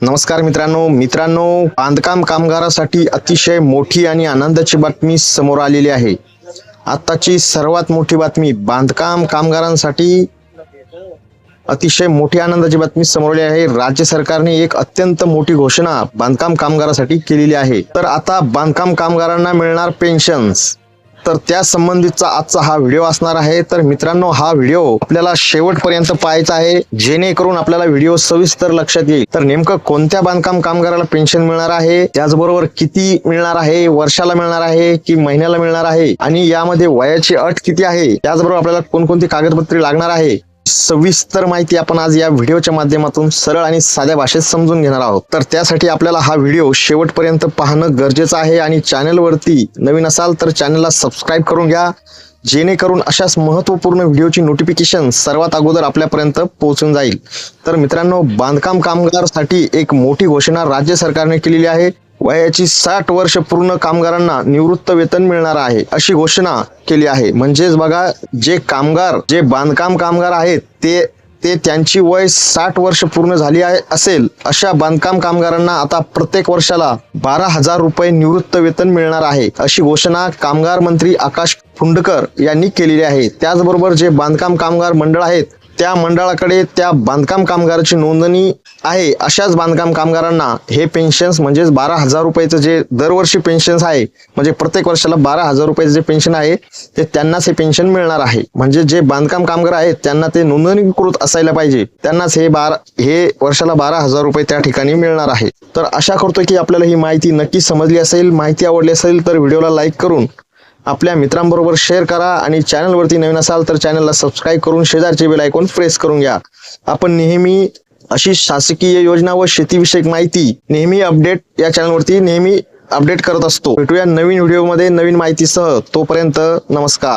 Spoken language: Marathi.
नमस्कार मित्रांनो मित्रांनो बांधकाम कामगारासाठी अतिशय मोठी आणि आनंदाची बातमी समोर आलेली आहे. आत्ताची सर्वात मोठी बातमी बांधकाम कामगारांसाठी अतिशय मोठी आनंदाची बातमी समोरली आहे. राज्य सरकारने एक अत्यंत मोठी घोषणा बांधकाम कामगारासाठी केलेली आहे. तर आता बांधकाम कामगारांना मिळणार पेन्शन्स. तर त्या संबंधितचा आजचा हा व्हिडिओ असणार आहे. तर मित्रांनो हा व्हिडिओ आपल्याला शेवटपर्यंत पाहायचा आहे जेणेकरून आपल्याला व्हिडिओ सविस्तर लक्षात येईल. तर नेमकं कोणत्या बांधकाम कामगाराला पेन्शन मिळणार आहे? त्याचबरोबर किती मिळणार आहे? वर्षाला मिळणार आहे की महिन्याला मिळणार आहे? आणि यामध्ये वयाची अट किती आहे? त्याचबरोबर आपल्याला कोणकोणती कागदपत्रे लागणार आहे? सविस्तर माहिती आपण आज या व्हिडिओच्या माध्यमातून सरळ आणि साध्या भाषेत समजून घेणार आहोत. तर त्यासाठी आपल्याला हा व्हिडिओ शेवटपर्यंत पाहणं गरजेचं आहे आणि चॅनलवरती नवीन असाल तर चॅनलला सबस्क्राईब करून घ्या जेणेकरून अशाच महत्त्वपूर्ण व्हिडिओची नोटिफिकेशन सर्वात अगोदर आपल्यापर्यंत पोहोचून जाईल. तर मित्रांनो बांधकाम कामगारसाठी एक मोठी घोषणा राज्य सरकारने केलेली आहे. वयाची साठ वर्ष पूर्ण कामगारांना निवृत्त वेतन मिळणार आहे अशी घोषणा केली आहे. म्हणजेच बघा जे कामगार जे बांधकाम कामगार आहेत ते ते त्यांची वय साठ वर्ष पूर्ण झाली आहे असेल अशा बांधकाम कामगारांना आता प्रत्येक वर्षाला बारा हजार रुपये निवृत्त वेतन मिळणार आहे अशी घोषणा कामगार मंत्री आकाश फुंडकर यांनी केलेली आहे. त्याचबरोबर जे बांधकाम कामगार मंडळ आहेत त्या मंडळाकडे त्या बांधकाम कामगाराची नोंदणी आहे. अशाच बांधकाम कामगारांना हे पेन्शन्स म्हणजेच बारा हजार रुपयाचं जे दरवर्षी पेन्शन्स आहे म्हणजे प्रत्येक वर्षाला बारा हजार रुपयाचं जे पेन्शन आहे ते त्यांनाच हे पेन्शन मिळणार आहे. म्हणजे जे बांधकाम कामगार आहेत त्यांना ते नोंदणीकृत असायला पाहिजे. त्यांनाच हे बारा हे वर्षाला बारा हजार रुपये त्या ठिकाणी मिळणार आहे. तर आशा करतो की आपल्याला ही माहिती नक्की समजली असेल माहिती आवडली असेल तर व्हिडिओला लाईक करून आपल्या मित्रांबरोबर शेअर करा आणि चॅनलवरती नवीन असाल तर चॅनलला सबस्क्राईब करून शेजारचे बेल ऐकून प्रेस करून घ्या. आपण नेहमी अशी शासकीय योजना व शेतीविषयक माहिती नेहमी अपडेट या चॅनलवरती नेहमी अपडेट करत असतो. भेटूया नवीन व्हिडिओमध्ये नवीन माहितीसह. तोपर्यंत नमस्कार.